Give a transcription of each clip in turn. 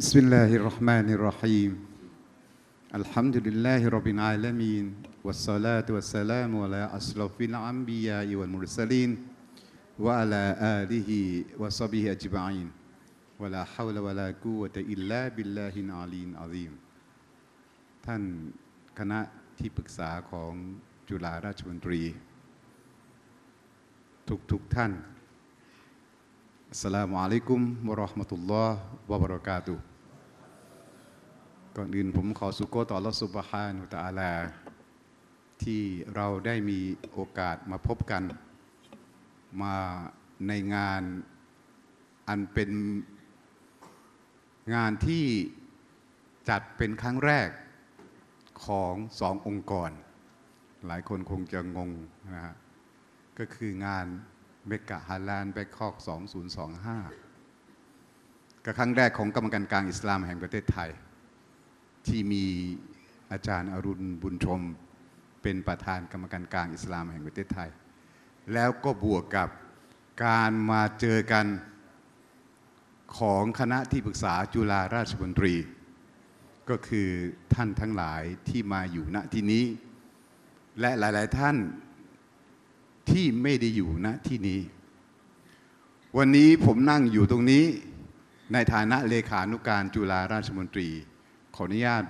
بسم الله الرحمن الرحيم الحمد لله رب العالمين والصلاة والسلام على أشرف الأنبياء والمرسلين وعلى آله وصحبه أجمعين ولا حول ولا قوة إلا بالله العلي العظيم ท่านคณะที่ปรึกษาของจุฬาราชมนตรี ทุกๆทท่าน อัสสลามุอะลัย ก่อนอื่นผมขอสุโกต่ออัลลอฮ์ซุบฮานุตะอาลา ที่เราได้มีโอกาสมาพบกัน มาในงานอันเป็นงานที่จัดเป็นครั้งแรกของสององค์กร หลายคนคงจะงงนะฮะก็คืองานเมกะฮาลานแบคคอก2025 ก็ครั้งแรกของกรรมการกลางอิสลามแห่งประเทศไทย ที่มีอาจารย์อรุณบุญชม เป็นประธานกรรมการกลางอิสลามแห่งประเทศไทย แล้วก็บวกกับการมาเจอกันของคณะที่ปรึกษาจุฬาราชมนตรี ก็คือท่านทั้งหลายที่มาอยู่ณที่นี้ และหลาย ๆ ท่านที่ไม่ได้อยู่ณที่นี้ วันนี้ผมนั่งอยู่ตรงนี้ในฐานะเลขานุการจุฬาราชมนตรี ออนุญาต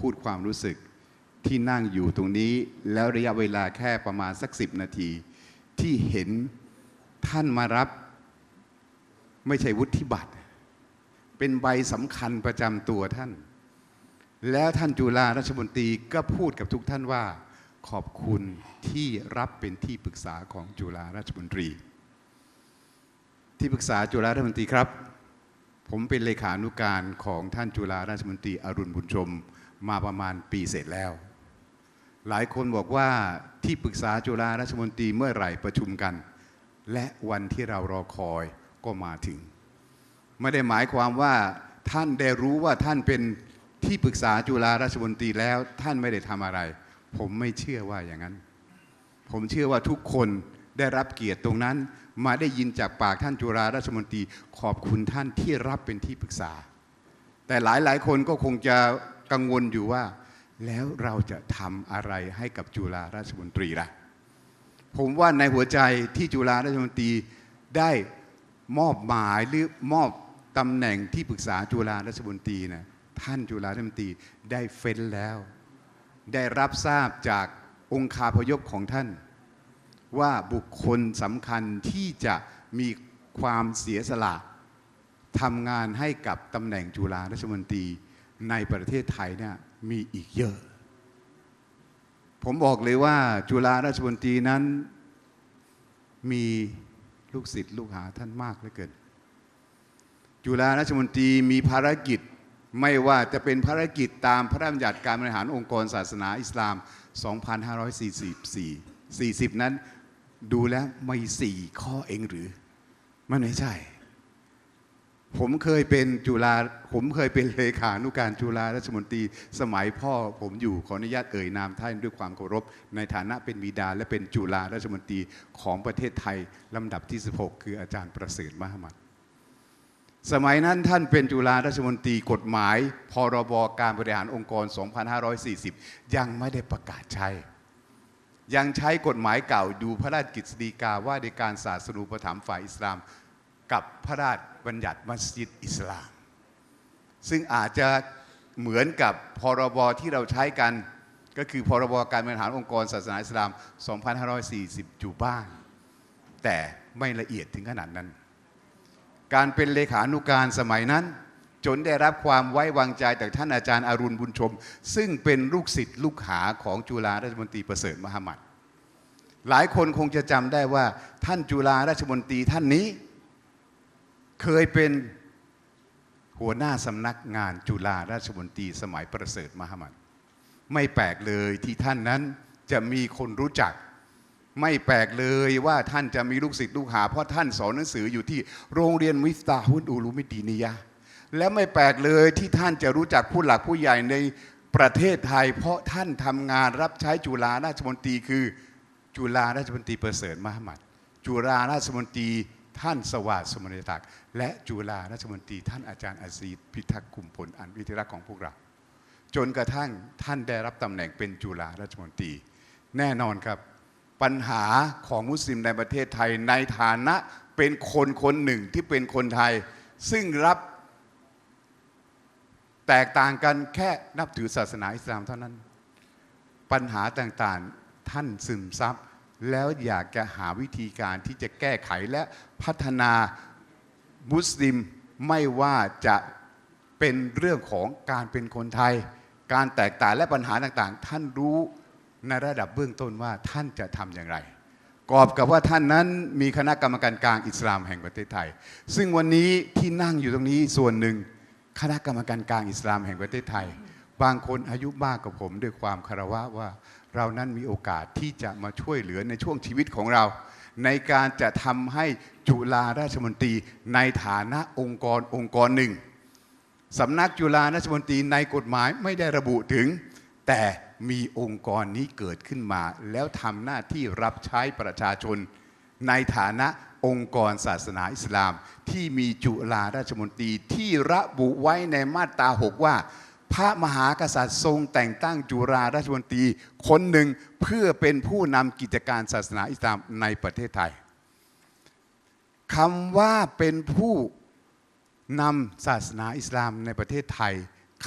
พูดความรู้สึกที่นั่งอยู่ตรงนี้ แล้วระยะเวลาแค่ประมาณสักสิบนาที ที่เห็นท่านมารับไม่ใช่วุฒิบัตร เป็นใบสำคัญประจำตัวท่าน แล้วท่านจุฬาราชมนตรีก็พูดกับทุกท่านว่า ขอบคุณที่รับเป็นที่ปรึกษาของจุฬาราชมนตรี ที่ปรึกษาจุฬาราชมนตรีครับ ผมเป็นเลขานุการของท่านจุฬาราชมนตรีอรุณบุญชมมาประมาณปีเสร็จแล้ว หลายคนบอกว่าที่ปรึกษาจุฬาราชมนตรีเมื่อไหร่ประชุมกัน และวันที่เรารอคอยก็มาถึง ไม่ได้หมายความว่าท่านได้รู้ว่าท่านเป็นที่ปรึกษาจุฬาราชมนตรีแล้วท่านไม่ได้ทำอะไร ผมไม่เชื่อว่าอย่างนั้น ผมเชื่อว่าทุกคน ได้รับเกียรติตรงนั้น มาได้ยินจากปากท่านจุฬาราชมนตรีขอบคุณท่านที่รับเป็นที่ปรึกษา แต่หลายหลายคนก็คงจะกังวลอยู่ว่า แล้วเราจะทำอะไรให้กับจุฬาราชมนตรีล่ะผมว่าในหัวใจที่จุฬาราชมนตรีได้มอบหมายหรือมอบตำแหน่งที่ปรึกษาจุฬาราชมนตรีนะท่านจุฬาราชมนตรีได้เฟ้นแล้ว ได้รับทราบจากองค์คาพยพของท่าน ว่าบุคคลสำคัญที่จะมีความเสียสละทำงานให้กับตำแหน่งจุฬาราชมนตรีในประเทศไทยเนี่ยมีอีกเยอะ ผมบอกเลยว่าจุฬาราชมนตรีนั้นมีลูกศิษย์ลูกหาท่านมากเหลือเกิน จุฬาราชมนตรีมีภารกิจไม่ว่าจะเป็นภารกิจตามพระราชบัญญัติการบริหารองค์กรศาสนาอิสลาม 2544 40 นั้น ดูแล้วไม่สี่ข้อเองหรือ มันไม่ใช่ ผมเคยเป็นจุฬาผมเคยเป็นเลขานุการจุฬาราชมนตรี สมัยพ่อผมอยู่ขออนุญาตเอ่ยนามท่านด้วยความเคารพ ในฐานะเป็นบิดาและเป็นจุฬาราชมนตรีของประเทศไทยลำดับที่ 16 คืออาจารย์ประเสริฐมหามัดสมัยนั้นท่านเป็นจุฬาราชมนตรีกฎหมาย พรบการบริหารองค์กร 2540 ยังไม่ได้ประกาศใช้ ยังใช้กฎหมายเก่าดูพระราชกฤษฎีกาว่าในการศาสนูปถัมภ์ฝ่ายอิสลาม กับพระราชบัญญัติมัสยิดอิสลาม ซึ่งอาจจะเหมือนกับพรบที่เราใช้กันก็คือพรบการบริหารองค์กรศาสนาอิสลาม 2540 อยู่บ้าง แต่ไม่ละเอียดถึงขนาดนั้น การเป็นเลขานุการสมัยนั้น จนได้รับความไว้วางใจจากท่านอาจารย์อารุณบุญชม ซึ่งเป็นลูกศิษย์ลูกหาของจุฬาราชมนตรีประเสริฐมหามัดหลายคนคงจะจำได้ว่าท่านจุฬาราชมนตรีท่านนี้ เคยเป็นหัวหน้าสำนักงานจุฬาราชมนตรีสมัยประเสริฐมหามัดไม่แปลกเลยที่ท่านนั้นจะมีคนรู้จักไม่แปลกเลยว่าท่านจะมีลูกศิษย์ลูกหา เพราะท่านสอนหนังสืออยู่ที่โรงเรียนมิฟตาฮุนอูลูมิดีนียะ และไม่แปลกเลยที่ท่านจะรู้จักผู้หลักผู้ใหญ่ในประเทศไทย เพราะท่านทำงานรับใช้จุฬาราชมนตรีคือจุฬาราชมนตรีประเสริฐมหามัดจุฬาราชมนตรีท่านสวัสดิ์สมณศักดิ์และจุฬาราชมนตรีท่านอาจารย์อาซีพิทักษ์คุมพลอันวิทยาของพวกเรา จนกระทั่งท่านได้รับตำแหน่งเป็นจุฬาราชมนตรี แน่นอนครับ ปัญหาของมุสลิมในประเทศไทยในฐานะเป็นคนคนหนึ่งที่เป็นคนไทย ซึ่งรับ แตกต่างกันแค่นับถือศาสนาอิสลามเท่านั้น ปัญหาต่างๆท่านซึมซับแล้วอยากจะหาวิธีการที่จะแก้ไขและพัฒนามุสลิมไม่ว่าจะเป็นเรื่องของการเป็นคนไทย การแตกต่างและปัญหาต่างๆ ท่านรู้ในระดับเบื้องต้นว่าท่านจะทำอย่างไร กอบกับว่าท่านนั้นมีคณะกรรมการกลางอิสลามแห่งประเทศไทย ซึ่งวันนี้ที่นั่งอยู่ตรงนี้ส่วนหนึ่ง คณะกรรมการกลางอิสลามแห่งประเทศไทย บางคนอายุมากกว่าผมด้วยความคารวะว่าเรานั้นมีโอกาสที่จะมาช่วยเหลือในช่วงชีวิตของเรา ในการจะทำให้จุฬาราชมนตรีในฐานะองค์กรองค์กรหนึ่งสำนักจุฬาราชมนตรีในกฎหมายไม่ได้ระบุถึง แต่มีองค์กรนี้เกิดขึ้นมา แล้วทำหน้าที่รับใช้ประชาชน ในฐานะ องค์กรศาสนาอิสลาม ที่มีจุฬาราชมนตรีที่ระบุไว้ในมาตราหกว่า พระมหากษัตริย์ทรงแต่งตั้งจุฬาราชมนตรีคนหนึ่งเพื่อเป็นผู้นำกิจการศาสนาอิสลามในประเทศไทยคำว่าเป็นผู้นำศาสนาอิสลามในประเทศไทย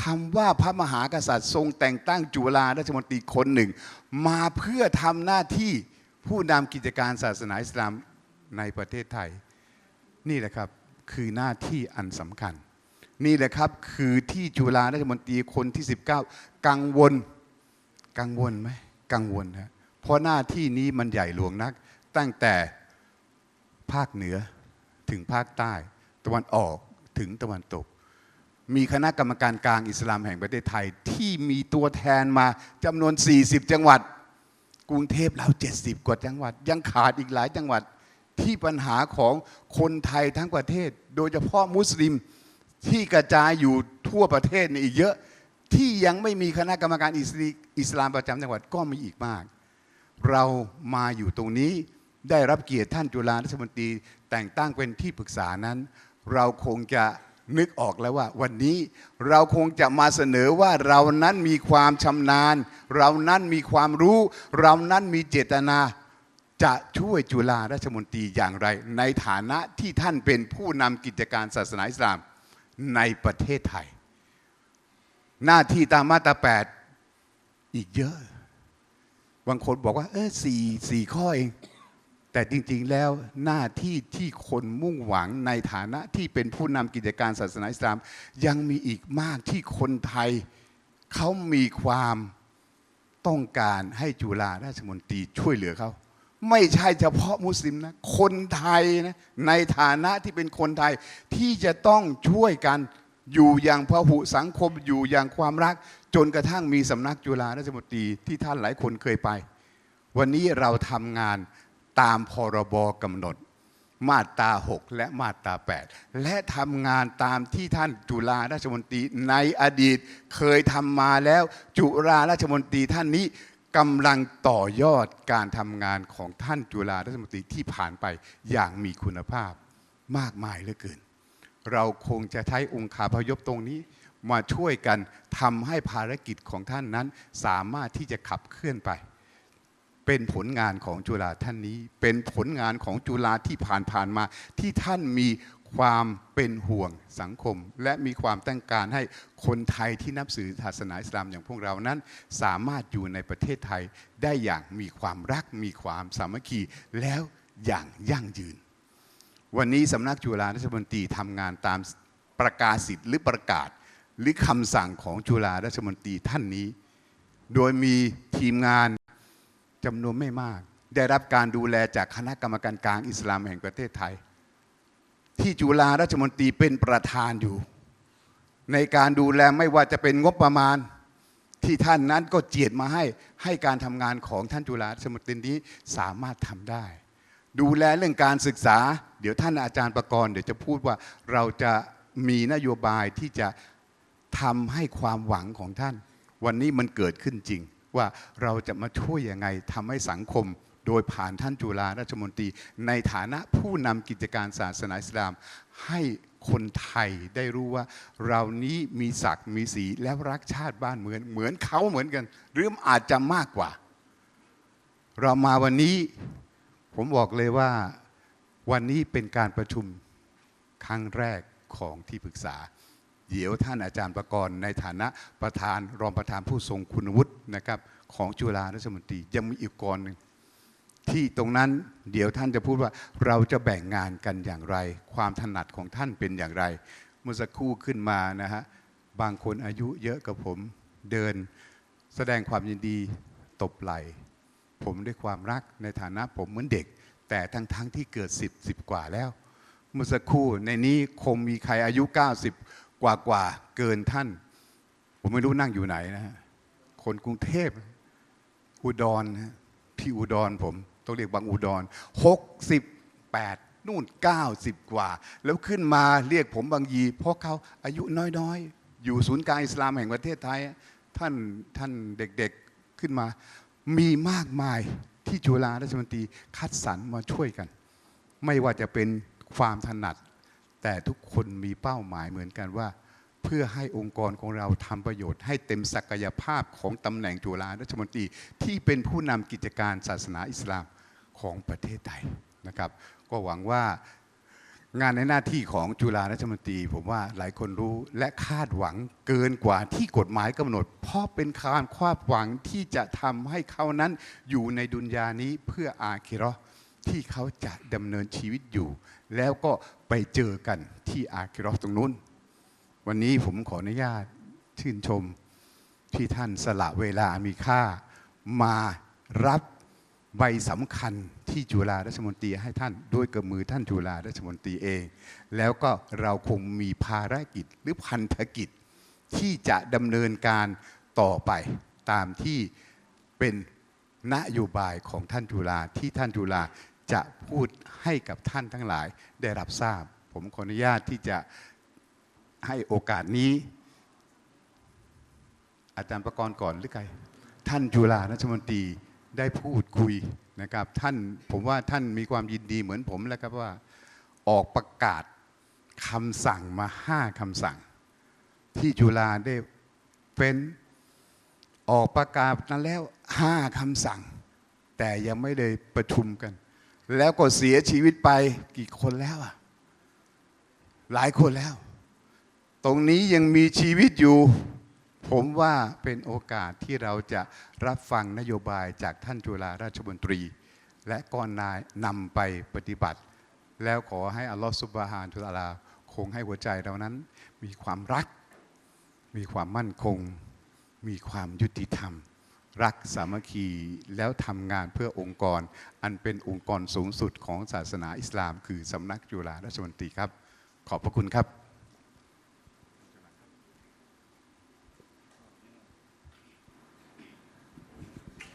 คำว่าพระมหากษัตริย์ทรงแต่งตั้งจุฬาราชมนตรีคนหนึ่ง มาเพื่อทำหน้าที่ผู้นำกิจการศาสนาอิสลาม ในประเทศไทย นี่แหละครับคือหน้าที่อันสำคัญ นี่แหละครับคือที่จุฬาราชมนตรีคนที่ 19 กังวลกังวลไหมกังวลนะเพราะหน้าที่นี้มันใหญ่หลวงนัก ตั้งแต่ภาคเหนือถึงภาคใต้ ตะวันออกถึงตะวันตก มีคณะกรรมการกลางอิสลามแห่งประเทศไทย ที่มีตัวแทนมาจำนวน 40 จังหวัด กรุงเทพเรา 70 กว่าจังหวัด ยังขาดอีกหลายจังหวัด ที่ปัญหาของคนไทยทั้งประเทศ โดยเฉพาะมุสลิมที่กระจายอยู่ทั่วประเทศนี่อีกเยอะที่ยังไม่มีคณะกรรมการอิสลามประจำจังหวัดก็มีอีกมาก เรามาอยู่ตรงนี้ได้รับเกียรติท่านจุฬาราชมนตรี แต่งตั้งเป็นที่ปรึกษานั้น เราคงจะนึกออกแล้วว่า วันนี้เราคงจะมาเสนอว่าเรานั้นมีความชำนาญ เรานั้นมีความรู้ เรานั้นมีเจตนา จะช่วยจุฬาราชมนตรีอย่างไร ในฐานะที่ท่านเป็นผู้นำกิจการศาสนาอิสลามในประเทศไทย หน้าที่ตามมาตราแปดอีกเยอะ บางคนบอกว่า เออสี่สี่ข้อเอง แต่จริง ๆ แล้วหน้าที่ที่คนมุ่งหวังในฐานะที่เป็นผู้นำกิจการศาสนาอิสลาม ยังมีอีกมากที่คนไทยเขามีความต้องการให้จุฬาราชมนตรีช่วยเหลือเขา ไม่ใช่เฉพาะมุสลิมนะคนไทยนะในฐานะที่เป็นคนไทยที่จะต้องช่วยกันอยู่อย่างพหุสังคมอยู่อย่างความรัก จนกระทั่งมีสำนักจุฬาราชมนตรีที่ท่านหลายคนเคยไป วันนี้เราทำงานตามพรบกำหนด มาตรา 6 และมาตรา 8 และทำงานตามที่ท่านจุฬาราชมนตรีในอดีตเคยทำมาแล้วจุฬาราชมนตรีท่านนี้ กำลังต่อยอดการทำงานของท่านจุฬาราชมนตรีที่ผ่านไปอย่างมีคุณภาพมากมายเหลือเกิน เราคงจะใช้องค์คาพยพตรงนี้มาช่วยกันทำให้ภารกิจของท่านนั้น สามารถที่จะขับเคลื่อนไป เป็นผลงานของจุฬาท่านนี้ เป็นผลงานของจุฬาที่ผ่านผ่านๆมา ที่ท่านมี ความเป็นห่วงสังคม และมีความต้องการให้คนไทยที่นับถือศาสนาอิสลามอย่างพวกเรานั้น สามารถอยู่ในประเทศไทยได้อย่างมีความรัก มีความสามัคคีแล้วอย่างยั่งยืน วันนี้สำนักจุฬาราชมนตรีทำงานตามประกาศสิทธิ์หรือประกาศหรือคำสั่งของจุฬาราชมนตรีท่านนี้ โดยมีทีมงานจำนวนไม่มาก ได้รับการดูแลจากคณะกรรมการกลางอิสลามแห่งประเทศไทย ที่จุฬาราชมนตรีเป็นประธานอยู่ ในการดูแลไม่ว่าจะเป็นงบประมาณที่ท่านนั้นก็เจียดมาให้ให้การทำงานของท่านจุฬาราชมนตรีนี้สามารถทำได้ ดูแลเรื่องการศึกษา เดี๋ยวท่านอาจารย์ประกรณ์เดี๋ยวจะพูดว่าเราจะมีนโยบายที่จะทำให้ความหวังของท่าน วันนี้มันเกิดขึ้นจริงว่าเราจะมาช่วยยังไงทำให้สังคม โดยผ่านท่านจุฬาราชมนตรี ในฐานะผู้นำกิจการศาสนาอิสลาม ให้คนไทยได้รู้ว่า เรานี้มีศักดิ์มีสีและรักชาติบ้านเมืองเหมือนเขาเหมือนกัน หรืออาจจะมากกว่า เรามาวันนี้ผมบอกเลยว่าวันนี้เป็นการประชุมครั้งแรกของที่ปรึกษา เดี๋ยวท่านอาจารย์ประกรณ์ในฐานะประธานรองประธานผู้ทรงคุณวุฒินะครับ ของจุฬาราชมนตรียังมีอีกกรหนึ่ง ที่ตรงนั้นเดี๋ยวท่านจะพูดว่าเราจะแบ่งงานกันอย่างไร ความถนัดของท่านเป็นอย่างไร เมื่อสักครู่ขึ้นมานะฮะบางคนอายุเยอะกับผมเดิน แสดงความยินดีตบไหลผมด้วยความรักในฐานะผมเหมือนเด็ก แต่ทั้งๆทที่เกิด 10 10 กว่าแล้ว เมื่อสักครู่ในนี้คงมีใครอายุ 90 กว่ากว่าเกินท่าน ผมไม่รู้นั่งอยู่ไหนนะฮะคนกรุงเทพอุดรนะฮะที่อุดรผม ต้องเรียกบางอุดร 68 นู่น 90 กว่า แล้วขึ้นมาเรียกผมบางยี เพราะเขาอายุน้อยๆ อยู่ศูนย์กลางอิสลามแห่งประเทศไทย ท่านท่านเด็กๆขึ้นมา มีมากมายที่จุฬาราชมนตรีคัดสรรมาช่วยกัน ไม่ว่าจะเป็นความถนัด แต่ทุกคนมีเป้าหมายเหมือนกันว่า เพื่อให้องค์กรของเราทำประโยชน์ ให้เต็มศักยภาพของตำแหน่งจุฬาราชมนตรี ที่เป็นผู้นำกิจการศาสนาอิสลามของประเทศไทยนะครับ ก็หวังว่างานในหน้าที่ของจุฬาราชมนตรี ผมว่าหลายคนรู้และคาดหวังเกินกว่าที่กฎหมายกำหนด เพราะเป็นการคาดหวังที่จะทำให้เขานั้นอยู่ในดุนยานี้เพื่ออาคิราะห์ที่เขาจะดำเนินชีวิตอยู่ แล้วก็ไปเจอกันที่อาคิราะห์ตรงนู้น วันนี้ผมขออนุญาตชื่นชมที่ท่านสละเวลามีค่า มารับใบสำคัญที่จุฬาราชมนตรีให้ท่านด้วยกับมือท่านจุฬาราชมนตรีเอง แล้วก็เราคงมีภารกิจหรือพันธกิจที่จะดำเนินการต่อไปตามที่เป็นนโยบายของท่านจุฬาที่ท่านจุฬาจะพูดให้กับท่านทั้งหลายได้รับทราบ ผมขออนุญาตที่จะ ให้โอกาสนี้ อาจารย์ประกรณ์ก่อนหรือไงท่านจุฬาราชมนตรีได้พูดคุยนะครับ ท่านผมว่าท่านมีความยินดีเหมือนผมแล้วครับว่าออกประกาศคำสั่งมาห้าคำสั่ง ที่จุฬาได้เป็นออกประกาศนั้นแล้วห้าคำสั่ง แต่ยังไม่ได้ประชุมกัน แล้วก็เสียชีวิตไปกี่คนแล้วอะหลายคนแล้ว ตรงนี้ยังมีชีวิตอยู่ ผมว่าเป็นโอกาสที่เราจะรับฟังนโยบายจากท่านจุฬาราชมนตรี และก่อนนายนำไปปฏิบัติ แล้วขอให้อัลลอฮฺสุบฮานะฮูวะตะอาลาคงให้หัวใจเรานั้น มีความรัก มีความมั่นคง มีความยุติธรรม รักสามัคคีแล้วทำงานเพื่อองค์กร อันเป็นองค์กรสูงสุดของศาสนาอิสลาม คือสำนักจุฬาราชมนตรีครับ ขอบพระคุณครับ